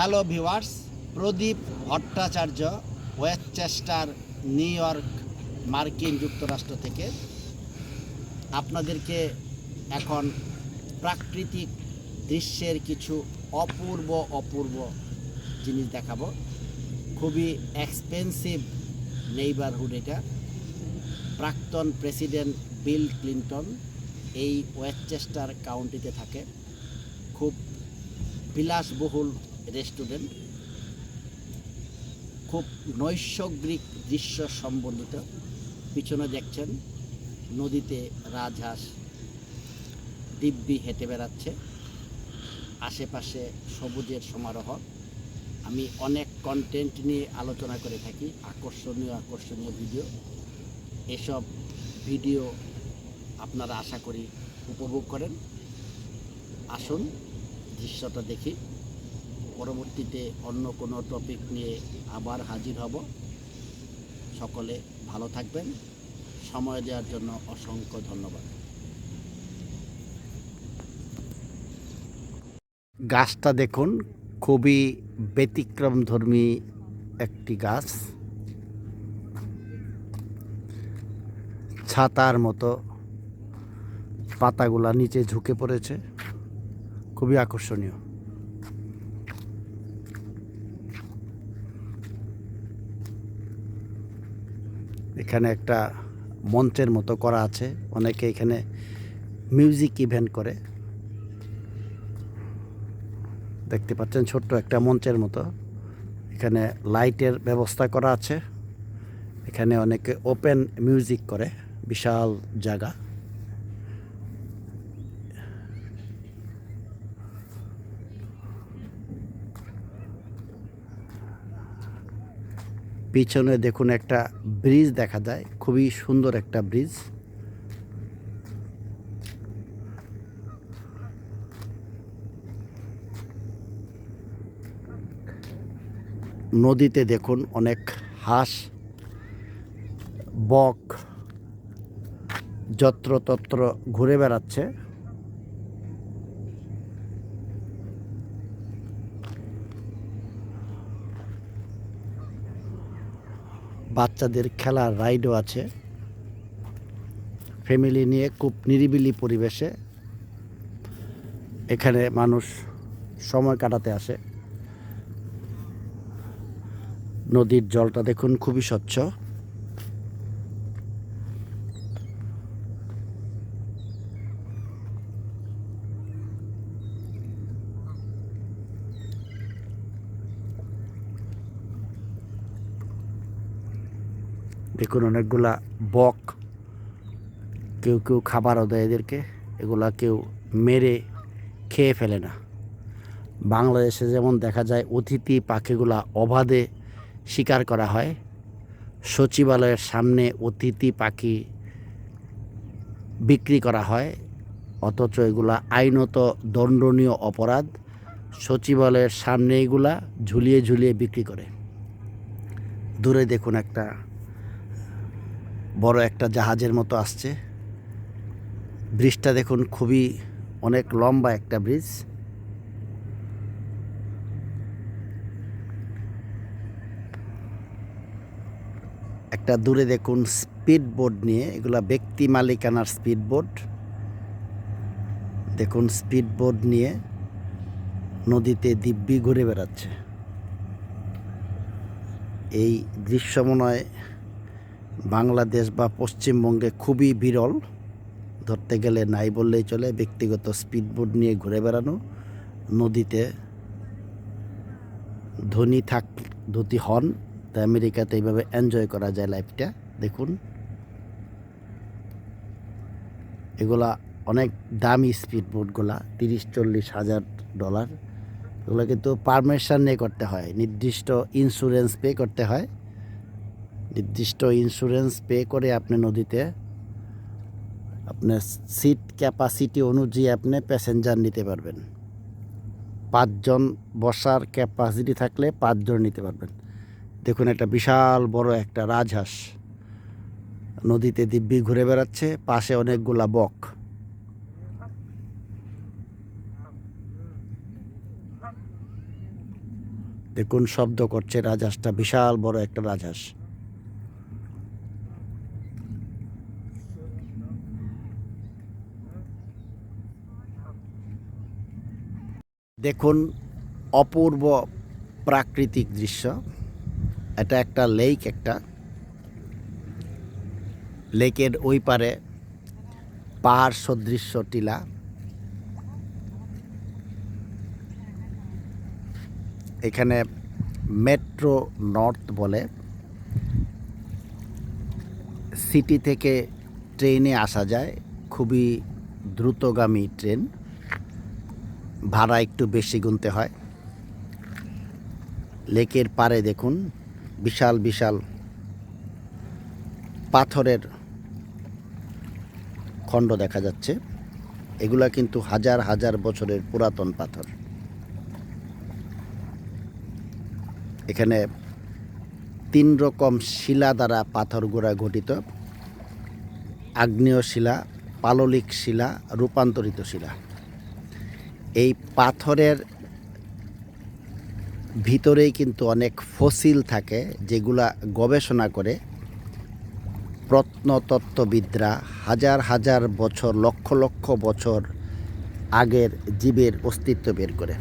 Hello viewers Pradip Bhattacharya Westchester New York মার্কিন যুক্তরাষ্ট্র থেকে। আপনাদেরকে এখন প্রাকৃতিক দৃশ্যের কিছু অপূর্ব অপূর্ব জিনিস দেখাবো। খুবই এক্সপেন্সিভ নেইবারহুড এটা। প্রাক্তন প্রেসিডেন্ট বিল ক্লিন্টন এই ওয়েস্টচেস্টার কাউন্টিতে থাকে। খুব বিলাসবহুল রেস্টুরেন্ট। খুব নৈসর্গিক দৃশ্য সম্বন্ধিত। পিছনে দেখছেন নদীতে রাজহাঁস, দিব্যি হেঁটে বেড়াচ্ছে। আশেপাশে সবুজের সমারোহ। আমি অনেক কন্টেন্ট নিয়ে আলোচনা করে থাকি, আকর্ষণীয় আকর্ষণীয় ভিডিও এসব ভিডিও আপনারা আশা করি উপভোগ করেন। আসুন দৃশ্যটা দেখি। পরবর্তীতে অন্য কোনো টপিক নিয়ে আবার হাজির হব। সকলে ভালো থাকবেন। সময় দেওয়ার জন্য অসংখ্য ধন্যবাদ। গাছটা দেখুন, খুবই ব্যতিক্রমধর্মী একটি গাছ। ছাতার মতো পাতাগুলা নিচে ঝুঁকে পড়েছে। খুবই আকর্ষণীয়। এখানে একটা মঞ্চের মতো করা আছে। অনেকে এখানে মিউজিক ইভেন্ট করে। দেখতে পাচ্ছেন ছোট্ট একটা মঞ্চের মতো। এখানে লাইটের ব্যবস্থা করা আছে। এখানে অনেকে ওপেন মিউজিক করে। বিশাল জায়গা। পিছনে দেখুন একটা ব্রিজ দেখা যায়, খুবই সুন্দর একটা ব্রিজ। নদীতে দেখুন অনেক হাঁস, বক, যত্রতত্র ঘুরে বেড়াচ্ছে। বাচ্চাদের খেলার রাইডও আছে। ফ্যামিলি নিয়ে খুব নিরিবিলি পরিবেশে এখানে মানুষ সময় কাটাতে আসে। নদীর জলটা দেখুন খুবই স্বচ্ছ। দেখুন অনেকগুলা বক, কেউ কেউ খাবারও দেয় এদেরকে, এগুলা কেউ মেরে খেয়ে ফেলে না। বাংলাদেশে যেমন দেখা যায়, অতিথি পাখিগুলা অবাধে শিকার করা হয়। সচিবালয়ের সামনে অতিথি পাখি বিক্রি করা হয়, অথচ এগুলা আইনত দণ্ডনীয় অপরাধ। সচিবালয়ের সামনে এগুলা ঝুলিয়ে ঝুলিয়ে বিক্রি করে। দূরে দেখুন একটা বড় একটা জাহাজের মতো আসছে। ব্রিজটা দেখুন খুবই অনেক লম্বা একটা ব্রিজ। একটা দূরে দেখুন স্পিড বোট নিয়ে, এগুলা ব্যক্তি মালিকানার স্পিড বোট দেখুন স্পিড বোট নিয়ে নদীতে দিব্যি ঘুরে বেড়াচ্ছে। এই দৃশ্য মনে হয় বাংলাদেশ বা পশ্চিমবঙ্গে খুবই বিরল। ধরতে গেলে নাই বললেই চলে, ব্যক্তিগত স্পিডবোট নিয়ে ঘুরে বেড়ানো, নদীতে ধনী থাক, ধুতি হন, তা আমেরিকাতে এইভাবে এনজয় করা যায় লাইফটা দেখুন, এগুলা অনেক দামি স্পিডবোটগুলা, তিরিশ, চল্লিশ হাজার ডলার এগুলো কিন্তু পারমিশন নিয়ে করতে হয়, নির্দিষ্ট ইন্স্যুরেন্স পে করতে হয়। নির্দিষ্ট ইন্স্যুরেন্স পে করে আপনি নদীতে, আপনার সিট ক্যাপাসিটি অনুযায়ী আপনি প্যাসেঞ্জার নিতে পারবেন। পাঁচজন বসার ক্যাপাসিটি থাকলে পাঁচজন নিতে পারবেন। দেখুন, একটা বিশাল বড় একটা রাজহাঁস। নদীতে দিব্যি ঘুরে বেড়াচ্ছে, পাশে অনেকগুলা বক। দেখুন, শব্দ করছে রাজহাঁসটা, বিশাল বড় একটা রাজহাঁস। দেখুন, অপূর্ব প্রাকৃতিক দৃশ্য। এটা একটা লেক একটা। লেকের ওই পারে পাহাড় সদৃশ্য টিলা। এখানে মেট্রো নর্থ বলে। সিটি থেকে ট্রেনে আসা যায়। খুবই দ্রুতগামী ট্রেন ভাড়া একটু বেশি গুনতে হয়। লেকের পারে দেখুন, বিশাল বিশাল পাথরের খণ্ড দেখা যাচ্ছে। এগুলা কিন্তু হাজার হাজার বছরের পুরাতন পাথর। এখানে তিন রকম শিলা দ্বারা পাথরগুড়া গঠিত। আগ্নেয় শিলা, পাললিক শিলা, রূপান্তরিত শিলা। এই পাথরের ভিতরেই কিন্তু অনেক ফসিল থাকে যেগুলা গবেষণা করে প্রত্নতত্ত্ববিদরা হাজার হাজার বছর, লক্ষ লক্ষ বছর আগের জীবের অস্তিত্ব বের করে।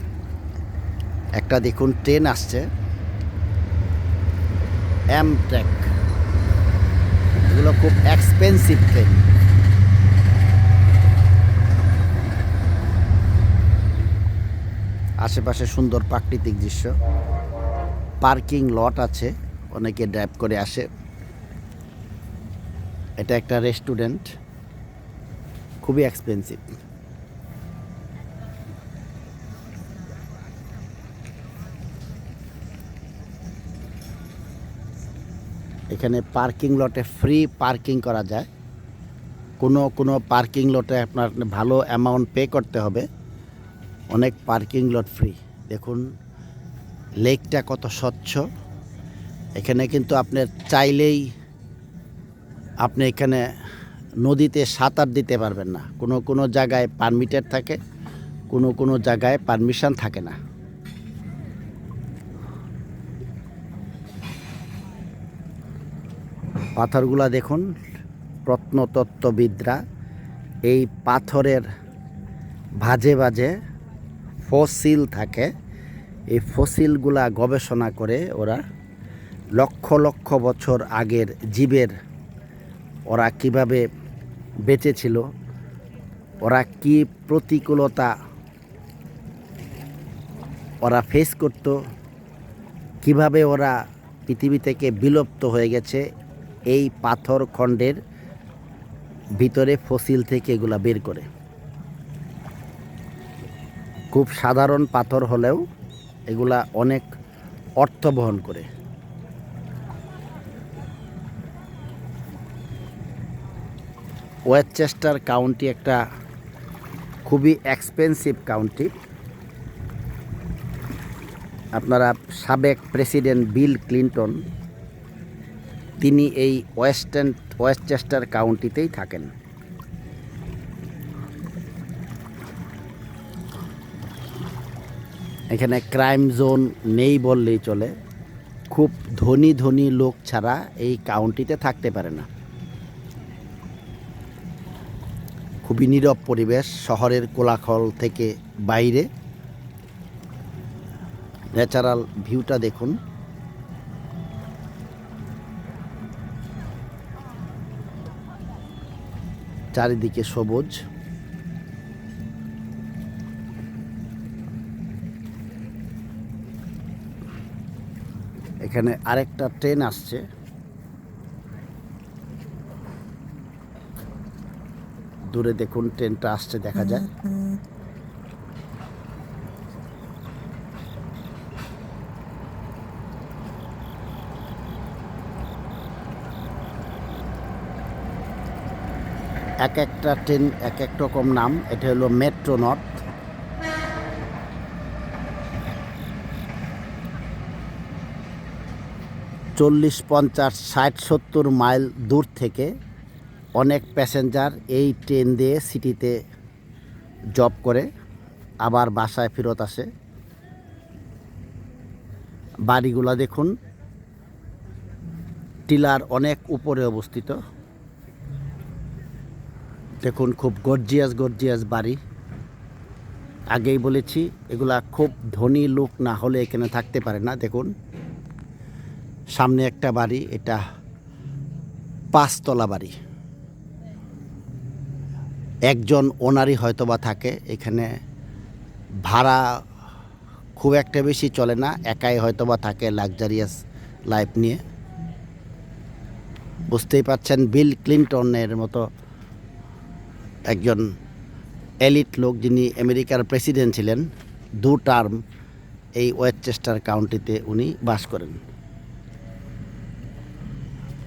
একটা দেখুন, ট্রেন আসছে। এম ট্র্যাক এগুলো খুব এক্সপেন্সিভ ট্রেন আশেপাশে সুন্দর প্রাকৃতিক দৃশ্য। পার্কিং লট আছে, অনেকে ড্রাইভ করে আসে। এটা একটা রেস্টুরেন্ট। খুবই এক্সপেন্সিভ এখানে পার্কিং লটে ফ্রি পার্কিং করা যায়। কোনো কোনো পার্কিং লটে আপনার ভালো অ্যামাউন্ট পে করতে হবে। অনেক পার্কিং লট ফ্রি দেখুন লেকটা কত স্বচ্ছ। এখানে কিন্তু আপনার চাইলেই আপনি এখানে নদীতে সাঁতার দিতে পারবেন না। কোনো কোনো জায়গায় পারমিটেড থাকে, কোনো কোনো জায়গায় পারমিশন থাকে না। পাথরগুলা দেখুন, প্রত্নতত্ত্ববিদরা এই পাথরের ভাজে ভাজে ফসিল থাকে। এই ফসিলগুলা গবেষণা করে ওরা লক্ষ লক্ষ বছর আগের জীবের ওরা কীভাবে বেঁচে ছিল ওরা কি প্রতিকূলতা ওরা ফেস করত, কীভাবে ওরা পৃথিবী থেকে বিলুপ্ত হয়ে গেছে, এই পাথর খণ্ডের ভিতরে ফসিল থেকে এগুলা বের করে। খুব সাধারণ পাথর হলেও এগুলা অনেক অর্থ বহন করে। ওয়েস্টচেস্টার কাউন্টি একটা খুবই এক্সপেন্সিভ কাউন্টি। আপনারা সাবেক প্রেসিডেন্ট বিল ক্লিন্টন, তিনি এই ওয়েস্টার্ন ওয়েস্টচেস্টার কাউন্টিতেই থাকেন। এখানে ক্রাইম জোন নেই বললেই চলে। খুব ধনী ধনী লোক ছাড়া এই কাউন্টিতে থাকতে পারে না। খুবই নীরব পরিবেশ, শহরের কোলাখল থেকে বাইরে। ন্যাচারাল ভিউটা দেখুন। চারিদিকে সবুজ। এখানে আরেকটা ট্রেন আসছে। দূরে দেখুন, ট্রেনটা আসছে, দেখা যায় এক একটা ট্রেন এক এক রকম নাম। এটা হলো মেট্রো নর্থ চল্লিশ, পঞ্চাশ, ষাট, সত্তর মাইল দূর থেকে অনেক প্যাসেঞ্জার এই ট্রেন দিয়ে সিটিতে জব করে, আবার বাসায় ফেরত আসে। বাড়িগুলা দেখুন, টিলার অনেক উপরে অবস্থিত। দেখুন, খুব গর্জিয়াস গর্জিয়াস বাড়ি। আগেই বলেছি, এগুলা খুব ধনী লোক না হলে এখানে থাকতে পারে না, দেখুন। সামনে একটা বাড়ি, এটা পাঁচতলা বাড়ি। একজন ওনারই হয়তোবা থাকে, এখানে ভাড়া খুব একটা বেশি চলে না, একাই হয়তোবা থাকে লাক্সারিয়াস লাইফ নিয়ে। বুঝতেই পারছেন, বিল ক্লিন্টনের মতো একজন এলিট লোক যিনি আমেরিকার প্রেসিডেন্ট ছিলেন, দু টার্ম এই ওয়েস্টচেস্টার কাউন্টিতে উনি বাস করেন।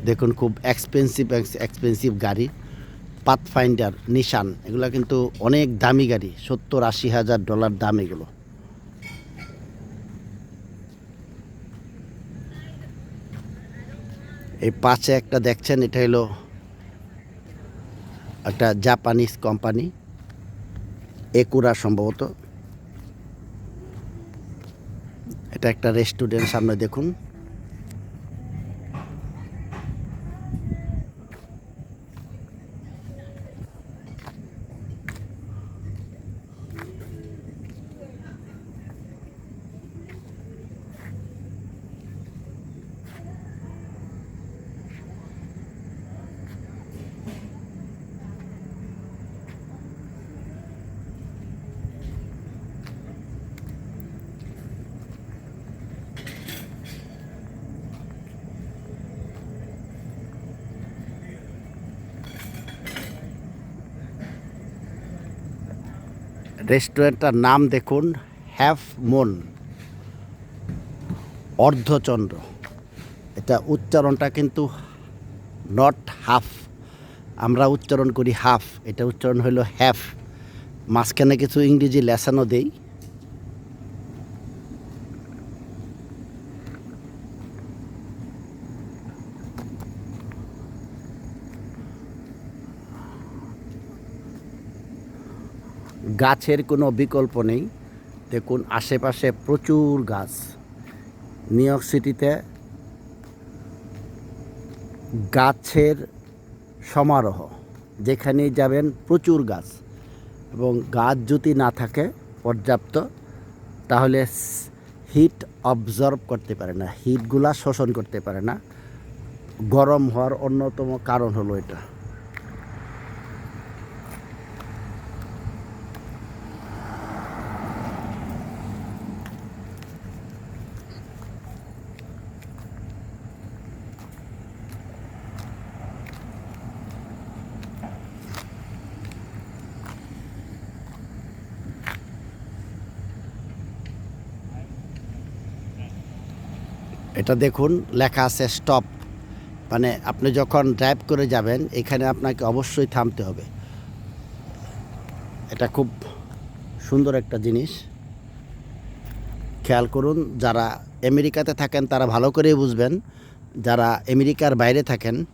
দেখুন, খুব এক্সপেন্সিভ এক্সপেন্সিভ গাড়ি। পাথফাইন্ডার নিশান এগুলো কিন্তু অনেক দামি গাড়ি, সত্তর আশি হাজার ডলার দাম এগুলো। এই পাশে একটা দেখছেন, এটা হলো একটা জাপানিজ কোম্পানি একুরা সম্ভবত। এটা একটা রেস্টুরেন্ট সামনে দেখুন। রেস্টুরেন্টটার নাম দেখুন, হ্যাফ মন, অর্ধচন্দ্র। এটা উচ্চারণটা কিন্তু নট হাফ আমরা উচ্চারণ করি হাফ এটা উচ্চারণ হলো হ্যাফ। মাঝখানে কিছু ইংরেজি লেসানও দেই। গাছের কোনো বিকল্প নেই। দেখুন, আশেপাশে প্রচুর গাছ। নিউ ইয়র্ক সিটিতে গাছের সমারোহ, যেখানেই যাবেন প্রচুর গাছ। এবং গাছ যদি না থাকে পর্যাপ্ত, তাহলে হিট অবজর্ভ করতে পারে না। হিটগুলা শোষণ করতে পারে না। গরম হওয়ার অন্যতম কারণ হলো এটা। এটা দেখুন, লেখা আছে স্টপ মানে আপনি যখন ড্রাইভ করে যাবেন, এখানে আপনাকে অবশ্যই থামতে হবে। এটা খুব সুন্দর একটা জিনিস। খেয়াল করুন, যারা আমেরিকাতে থাকেন, তারা ভালো করেই বুঝবেন। যারা আমেরিকার বাইরে থাকেন,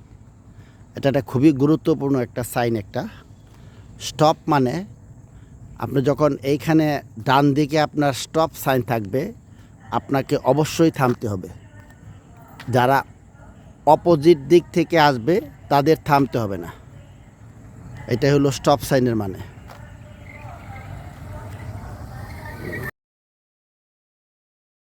এটা একটা খুবই গুরুত্বপূর্ণ একটা সাইন একটা। স্টপ মানে আপনি যখন এইখানে ডান দিকে আপনার স্টপ সাইন থাকবে, আপনাকে অবশ্যই থামতে হবে। যারা অপোজিট দিক থেকে আসবে তাদের থামতে হবে না। এটাই হলো স্টপ সাইনের মানে।